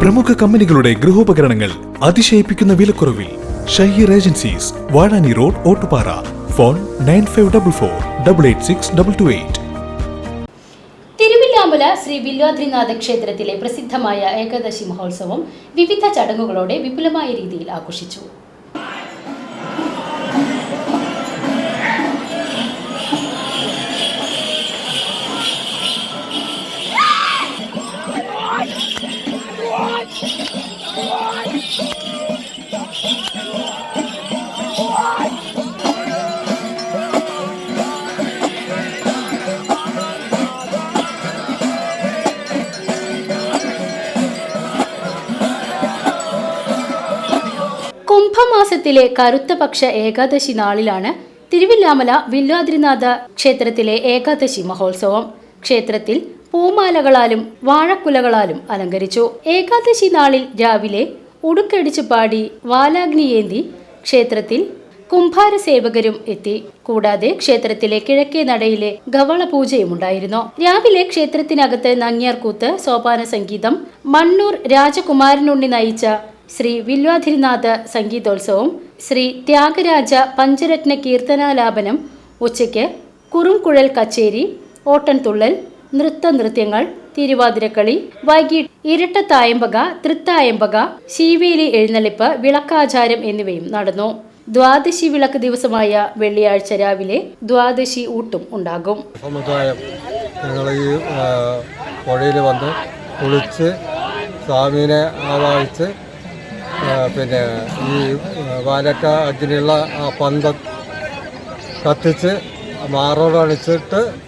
പ്രമുഖ കമ്പനികളുടെ ഗൃഹോപകരണങ്ങൾ അതിശയിപ്പിക്കുന്ന വിലക്കുറവിൽ Shaheer agencies Vazhani road Ottupara. Phone nine five double four double eight six double two eight. Thiruvilwamala Shri Vilwadrinatha ക്ഷേത്രത്തിലെ പ്രസിദ്ധമായ ഏകാദശി മഹോത്സവം വിവിധ ചടങ്ങുകളോടെ വിപുലമായ രീതിയിൽ ആഘോഷിച്ചു. കുംഭമാസത്തിലെ കറുത്തപക്ഷ ഏകാദശി നാളിലാണ് തിരുവില്ലാമല വില്ലാദ്രിനാഥ ക്ഷേത്രത്തിലെ ഏകാദശി മഹോത്സവം. ക്ഷേത്രത്തിൽ പൂമാലകളാലും വാഴക്കുലകളാലും അലങ്കരിച്ചു. ഏകാദശി നാളിൽ രാവിലെ ഉടുക്കടിച്ചു പാടി വാലാഗ്നിയേന്തി ക്ഷേത്രത്തിൽ കുംഭാര സേവകരും എത്തി. കൂടാതെ ക്ഷേത്രത്തിലെ കിഴക്കേ നടയിലെ ഗവള പൂജയും ഉണ്ടായിരുന്നു രാവിലെ ക്ഷേത്രത്തിനകത്ത് നങ്ങ്യാർകൂത്ത് സോപാന സംഗീതം മണ്ണൂർ രാജകുമാരനുണ്ണി നയിച്ച ശ്രീ വില്വാധിരിനാഥ സംഗീതോത്സവം ശ്രീ ത്യാഗരാജ പഞ്ചരത്ന കീർത്തനാലാപനം ഉച്ചയ്ക്ക് കുറുംകുഴൽ കച്ചേരി ഓട്ടൻതുള്ളൽ നൃത്തനൃത്യങ്ങൾ തിരുവാതിരക്കളി വൈകിട്ട് ഇരട്ടത്തായമ്പക തൃത്തായമ്പക ശീവേലി എഴുന്നള്ളിപ്പ് വിളക്കാചാരം എന്നിവയും നടന്നു. ദ്വാദശി വിളക്ക് ദിവസമായ വെള്ളിയാഴ്ച രാവിലെ ദ്വാദശി ഊട്ടും ഉണ്ടാകും. സമുദായം വന്ന് കുളിച്ച് സ്വാമീനെ ആവാഹിച്ച് പിന്നെ ഈ വാലക്ക അഗ്നിയുള്ള ആ പന്തം കത്തിച്ച് മാറോട് അണിച്ചിട്ട് ആ,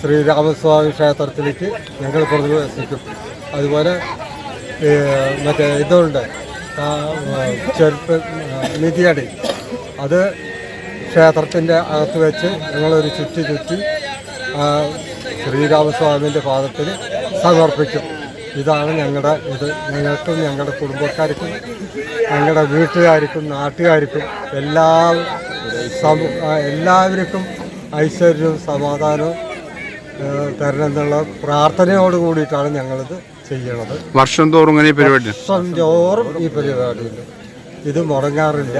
ശ്രീരാമസ്വാമി ക്ഷേത്രത്തിലേക്ക് ഞങ്ങൾ പ്രവേശിക്കും അതുപോലെ മറ്റേ ഇതുണ്ട് ചെരുപ്പ് നിധിയടി. അത് ക്ഷേത്രത്തിന്റെ അകത്ത് വെച്ച് ഞങ്ങളൊരു ചുറ്റി ചുറ്റി ശ്രീരാമസ്വാമിന്റെ പാദത്തിൽ സമർപ്പിക്കും. ഇതാണ് ഞങ്ങളുടെ ഇത്. ഞങ്ങൾക്കും ഞങ്ങളുടെ കുടുംബക്കാർക്കും ഞങ്ങളുടെ വീട്ടുകാർക്കും നാട്ടുകാർക്കും എല്ലാ എല്ലാവർക്കും ഐശ്വര്യവും സമാധാനവും തരണമെന്നുള്ള പ്രാർത്ഥനയോട് കൂടിയിട്ടാണ് ഞങ്ങളിത് ചെയ്യണത്. വർഷം തോറും ഇങ്ങനെ ഈ പരിപാടി? വർഷം തോറും ഈ പരിപാടിയുണ്ട് ഇത് മുടങ്ങാറില്ല.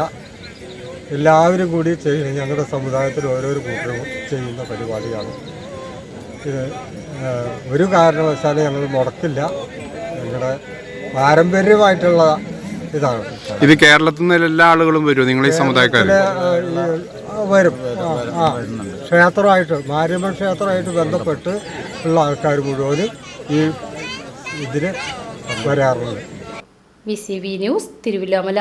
എല്ലാവരും കൂടി ചെയ്യുന്ന ഞങ്ങളുടെ സമുദായത്തിൽ ഓരോരോ കൂട്ടരും ചെയ്യുന്ന പരിപാടിയാണ്. ഇത് ഒരു കാരണവശാലും ഞങ്ങൾ മുടക്കില്ല. ഞങ്ങളുടെ പാരമ്പര്യമായിട്ടുള്ള ഇതാണ്. ഇത് കേരളത്തിൽ നിന്ന് എല്ലാ ആളുകളും വരും നിങ്ങൾ ഈ സമുദായക്കാർ വരും. ആ. ക്ഷേത്രമായിട്ട് മാരിയമ്മൻ ക്ഷേത്രമായിട്ട് ബന്ധപ്പെട്ട് ഉള്ള ആൾക്കാർ മുഴുവനും ഈ ഇതിന് വരാറുണ്ട് V C V news Thiruvilwamala.